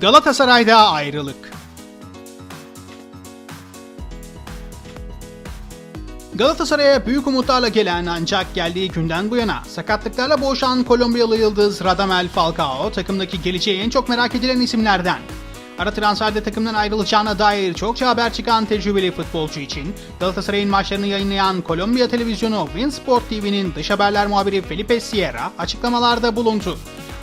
Galatasaray'da ayrılık. Galatasaray'a büyük umutlarla gelen ancak geldiği günden bu yana sakatlıklarla boğuşan Kolombiyalı yıldız Radamel Falcao takımdaki geleceği en çok merak edilen isimlerden. Ara transferde takımdan ayrılacağına dair çokça haber çıkan tecrübeli futbolcu için Galatasaray'ın maçlarını yayınlayan Kolombiya televizyonu Winsport TV'nin dış haberler muhabiri Felipe Sierra açıklamalarda bulundu.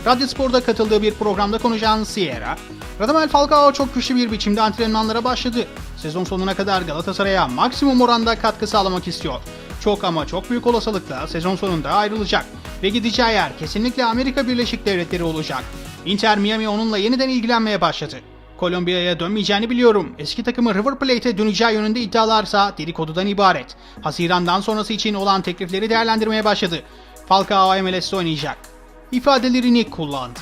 Radyo Spor'da katıldığı bir programda konuşan Sierra, Radamel Falcao çok güçlü bir biçimde antrenmanlara başladı. Sezon sonuna kadar Galatasaray'a maksimum oranda katkı sağlamak istiyor. Çok ama çok büyük olasılıkla sezon sonunda ayrılacak ve gideceği yer kesinlikle Amerika Birleşik Devletleri olacak. Inter Miami onunla yeniden ilgilenmeye başladı. Kolombiya'ya dönmeyeceğini biliyorum. Eski takımı River Plate'e döneceği yönünde iddialarsa dedikodudan ibaret. Hazirandan sonrası için olan teklifleri değerlendirmeye başladı. Falcao MLS'de oynayacak. İfadelerini kullandı.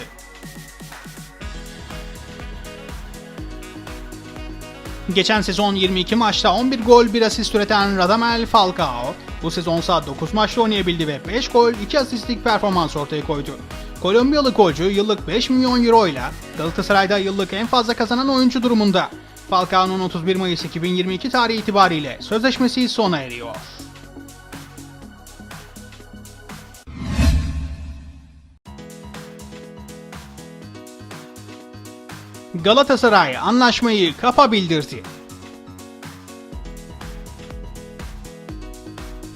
Geçen sezon 22 maçta 11 gol 1 asist üreten Radamel Falcao bu sezonsa 9 maçta oynayabildi ve 5 gol 2 asistlik performans ortaya koydu. Kolombiyalı golcü yıllık 5 milyon euro ile Galatasaray'da yıllık en fazla kazanan oyuncu durumunda. Falcao'nun 31 Mayıs 2022 tarihi itibariyle sözleşmesi sona eriyor. Galatasaray anlaşmayı kapa bildirdi.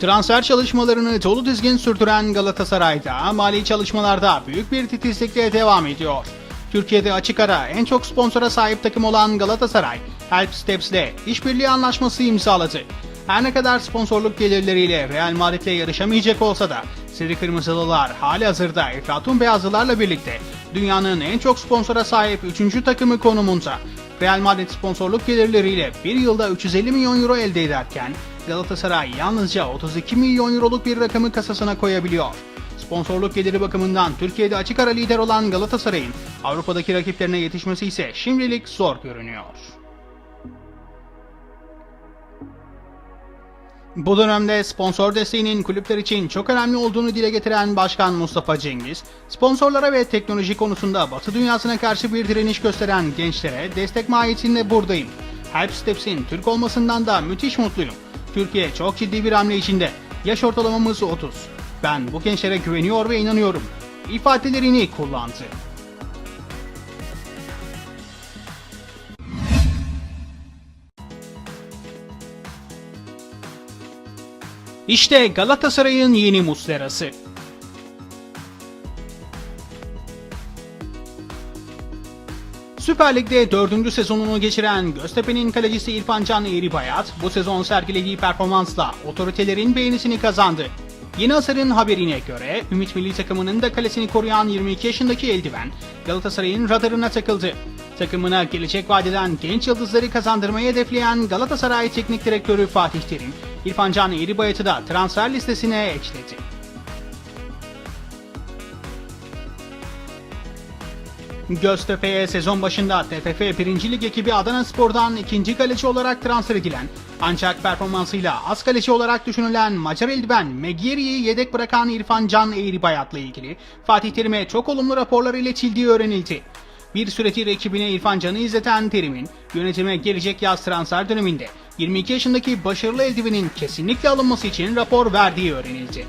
Transfer çalışmalarını dolu dizgin sürdüren Galatasaray'da mali çalışmalarda büyük bir titizlikle devam ediyor. Türkiye'de açık ara en çok sponsora sahip takım olan Galatasaray, Help Steps ile işbirliği anlaşması imzaladı. Her ne kadar sponsorluk gelirleriyle Real Madrid'le yarışamayacak olsa da Seri Kırmızılılar hali hazırda Eflatun Beyazlılarla birlikte dünyanın en çok sponsora sahip 3. takımı konumunda. Real Madrid sponsorluk gelirleriyle bir yılda 350 milyon euro elde ederken Galatasaray yalnızca 32 milyon euroluk bir rakamı kasasına koyabiliyor. Sponsorluk geliri bakımından Türkiye'de açık ara lider olan Galatasaray'ın Avrupa'daki rakiplerine yetişmesi ise şimdilik zor görünüyor. Bu dönemde sponsor desteğinin kulüpler için çok önemli olduğunu dile getiren Başkan Mustafa Cengiz, sponsorlara ve teknoloji konusunda Batı dünyasına karşı bir direniş gösteren gençlere destek mahiyetinde buradayım. Help Steps'in Türk olmasından da müthiş mutluyum. Türkiye çok ciddi bir hamle içinde. Yaş ortalamamız 30. Ben bu gençlere güveniyor ve inanıyorum. ifadelerini kullandı. İşte Galatasaray'ın yeni muslerası. Süper Lig'de 4. sezonunu geçiren Göztepe'nin kalecisi İrfan Can Eğribayat bu sezon sergilediği performansla otoritelerin beğenisini kazandı. Yeni Asar'ın haberine göre Ümit Milli takımının da kalesini koruyan 22 yaşındaki eldiven Galatasaray'ın radarına takıldı. Takımına gelecek vadeden genç yıldızları kazandırmayı hedefleyen Galatasaray Teknik Direktörü Fatih Terim, İrfan Can Eğribayat'ı da transfer listesine ekledi. Göztepe'ye sezon başında TFF 1. Lig ekibi Adana Spor'dan ikinci kaleci olarak transfer edilen ancak performansıyla az kaleci olarak düşünülen Macar eldiven Megieri'yi yedek bırakan İrfan Can Eğribayat'la ilgili Fatih Terim'e çok olumlu raporlar iletildiği öğrenildi. Bir süredir ekibine İrfan Can'ı izleten Terim'in yönetime gelecek yaz transfer döneminde 22 yaşındaki başarılı eldivenin kesinlikle alınması için rapor verdiği öğrenildi.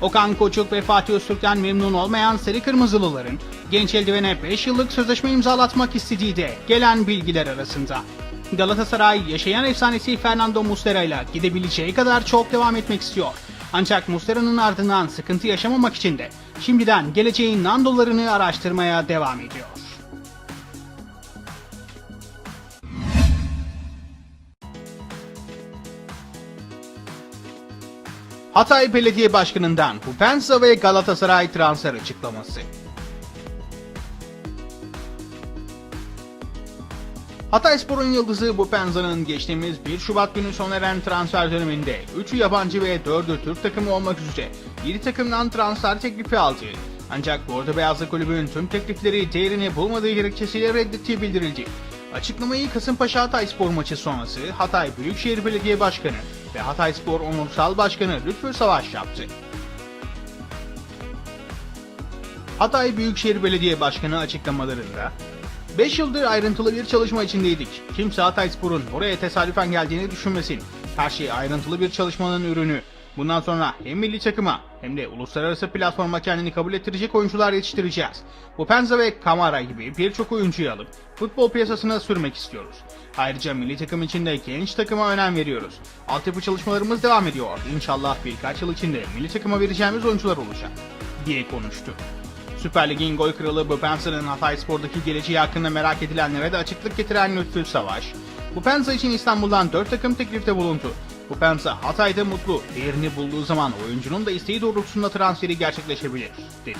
Okan Koçuk ve Fatih Öztürk'ten memnun olmayan Sarı Kırmızılıların genç eldivene 5 yıllık sözleşme imzalatmak istediği de gelen bilgiler arasında. Galatasaray yaşayan efsanesi Fernando Muslera ile gidebileceği kadar çok devam etmek istiyor. Ancak Muslera'nın ardından sıkıntı yaşamamak için de şimdiden geleceğin nandolarını araştırmaya devam ediyor. Hatay Belediye Başkanı'ndan Pupensa ve Galatasaray transfer açıklaması. Hatayspor'un yıldızı Bupenza'nın geçtiğimiz 1 Şubat günü sona eren transfer döneminde 3'ü yabancı ve 4'ü Türk takımı olmak üzere 7 takımdan transfer teklifi aldı. Ancak Bordo Beyazlı Kulübün tüm teklifleri değerini bulmadığı gerekçesiyle reddettiği bildirildi. Açıklamayı Kasımpaşa Hatayspor maçı sonrası Hatay Büyükşehir Belediye Başkanı ve Hatayspor Onursal Başkanı Lütfü Savaş yaptı. Hatay Büyükşehir Belediye Başkanı açıklamalarında 5 yıldır ayrıntılı bir çalışma içindeydik. Kimse Hatayspor'un oraya tesadüfen geldiğini düşünmesin. Her şey ayrıntılı bir çalışmanın ürünü. Bundan sonra hem milli takıma hem de uluslararası platforma kendini kabul ettirecek oyuncular yetiştireceğiz. Bu Penza ve Kamara gibi birçok oyuncuyu alıp futbol piyasasına sürmek istiyoruz. Ayrıca milli takım için de genç takıma önem veriyoruz. Altyapı çalışmalarımız devam ediyor. İnşallah birkaç yıl içinde milli takıma vereceğimiz oyuncular olacak diye konuştu. Süper Lig'in gol kralı Bupensa'nın Hatay Spor'daki geleceği hakkında merak edilenlere de açıklık getiren Lütfü Savaş, Bupensa için İstanbul'dan 4 takım teklifte bulundu. Bupensa Hatay'da mutlu, değerini bulduğu zaman oyuncunun da isteği doğrultusunda transferi gerçekleşebilir, dedi.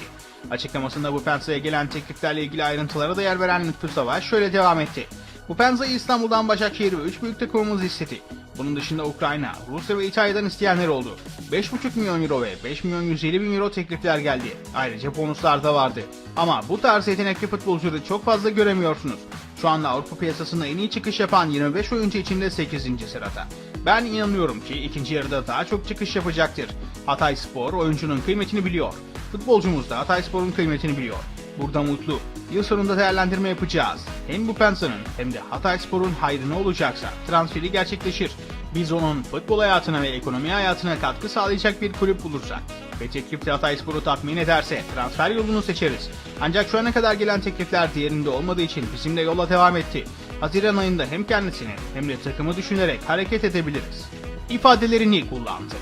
Açıklamasında Bupensa'ya gelen tekliflerle ilgili ayrıntılara da yer veren Lütfü Savaş şöyle devam etti. Bupensa'yı İstanbul'dan Başakşehir ve 3 büyük takımımız istedi. Bunun dışında Ukrayna, Rusya ve İtalya'dan isteyenler oldu. 5,5 milyon euro ve 5 milyon 150 bin euro teklifler geldi. Ayrıca bonuslar da vardı. Ama bu tarz yetenekli futbolcuları çok fazla göremiyorsunuz. Şu anda Avrupa piyasasında en iyi çıkış yapan 25 oyuncu içinde 8. sırada. Ben inanıyorum ki ikinci yarıda daha çok çıkış yapacaktır. Hatay Spor oyuncunun kıymetini biliyor. Futbolcumuz da Hatay Spor'un kıymetini biliyor. Burada mutlu. Yıl sonunda değerlendirme yapacağız. Hem bu Pensa'nın hem de Hatay Spor'un hayrına olacaksa transferi gerçekleşir. Biz onun futbol hayatına ve ekonomi hayatına katkı sağlayacak bir kulüp bulursak ve teklifte Hatay Spor'u tatmin ederse transfer yolunu seçeriz. Ancak şu ana kadar gelen teklifler diğerinde olmadığı için bizimle yola devam etti. Haziran ayında hem kendisini hem de takımı düşünerek hareket edebiliriz. ifadelerini kullandı.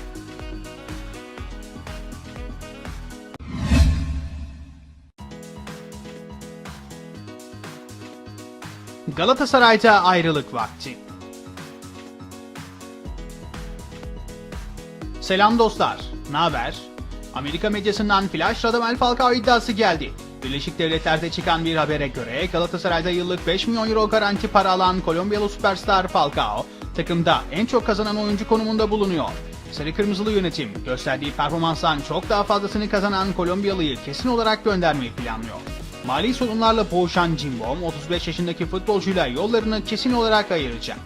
Galatasaray'da ayrılık vakti. Selam dostlar, ne haber? Amerika medyasından flash Radamel Falcao iddiası geldi. Birleşik Devletler'de çıkan bir habere göre Galatasaray'da yıllık 5 milyon euro garanti para alan Kolombiyalı süperstar Falcao, takımda en çok kazanan oyuncu konumunda bulunuyor. Sarı Kırmızılı yönetim gösterdiği performanstan çok daha fazlasını kazanan Kolombiyalı'yı kesin olarak göndermeyi planlıyor. Mali sorunlarla boğuşan Cimbom 35 yaşındaki futbolcuyla yollarını kesin olarak ayıracak.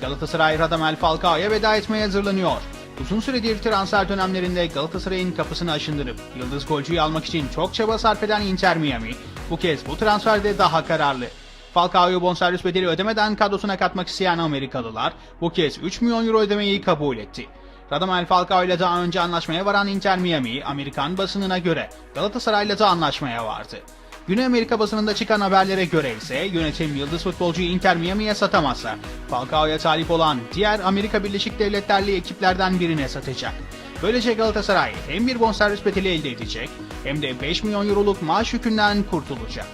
Galatasaray Radamel Falcao'ya veda etmeye hazırlanıyor. Uzun süredir transfer dönemlerinde Galatasaray'ın kapısını aşındırıp yıldız golcüyü almak için çok çaba sarf eden Inter Miami bu kez bu transferde daha kararlı. Falcao'yu bonservis bedeli ödemeden kadrosuna katmak isteyen Amerikalılar bu kez 3 milyon euro ödemeyi kabul etti. Radamel Falcao ile daha önce anlaşmaya varan Inter Miami, Amerikan basınına göre Galatasaray'la da anlaşmaya vardı. Güney Amerika basınında çıkan haberlere göre ise yönetim yıldız futbolcuyu Inter Miami'ye satamazsa Falcao'ya talip olan diğer Amerika Birleşik Devletleri'li ekiplerden birine satacak. Böylece Galatasaray hem bir bonservis bedeli elde edecek hem de 5 milyon euroluk maaş yükünden kurtulacak.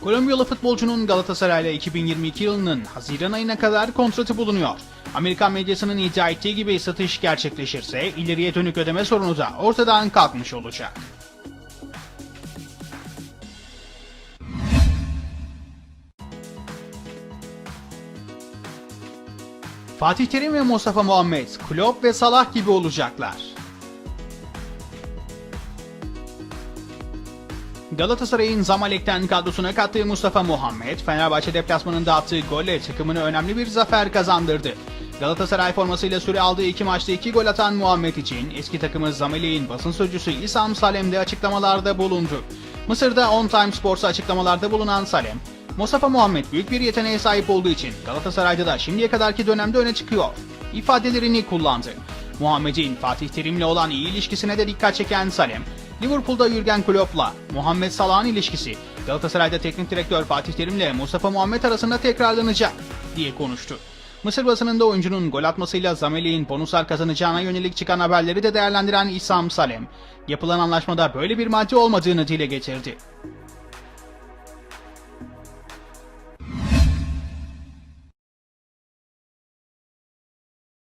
Kolombiyalı futbolcunun Galatasaray'la 2022 yılının Haziran ayına kadar kontratı bulunuyor. Amerikan medyasının iddia ettiği gibi satış gerçekleşirse ileriye dönük ödeme sorunu da ortadan kalkmış olacak. Fatih Terim ve Mustafa Muhammed, Klopp ve Salah gibi olacaklar. Galatasaray'ın Zamalek'ten kadrosuna kattığı Mustafa Muhammed, Fenerbahçe deplasmanında attığı golle takımını önemli bir zafer kazandırdı. Galatasaray formasıyla süre aldığı iki maçta iki gol atan Muhammed için eski takımı Zamalek'in basın sözcüsü İsam Salem de açıklamalarda bulundu. Mısır'da On Time Sports'a açıklamalarda bulunan Salem, Mustafa Muhammed büyük bir yeteneğe sahip olduğu için Galatasaray'da da şimdiye kadarki dönemde öne çıkıyor. ifadelerini kullandı. Muhammed'in Fatih Terim'le olan iyi ilişkisine de dikkat çeken Salem, Liverpool'da Jürgen Klopp'la Muhammed Salah'ın ilişkisi Galatasaray'da teknik direktör Fatih Terim'le Mustafa Muhammed arasında tekrarlanacak diye konuştu. Mısır basınında oyuncunun gol atmasıyla Zamelek'in bonuslar kazanacağına yönelik çıkan haberleri de değerlendiren İsam Salem, yapılan anlaşmada böyle bir madde olmadığını dile getirdi.